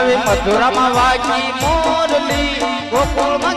હવે મથુરામાં વાગી મોરલી ગોકુળમાં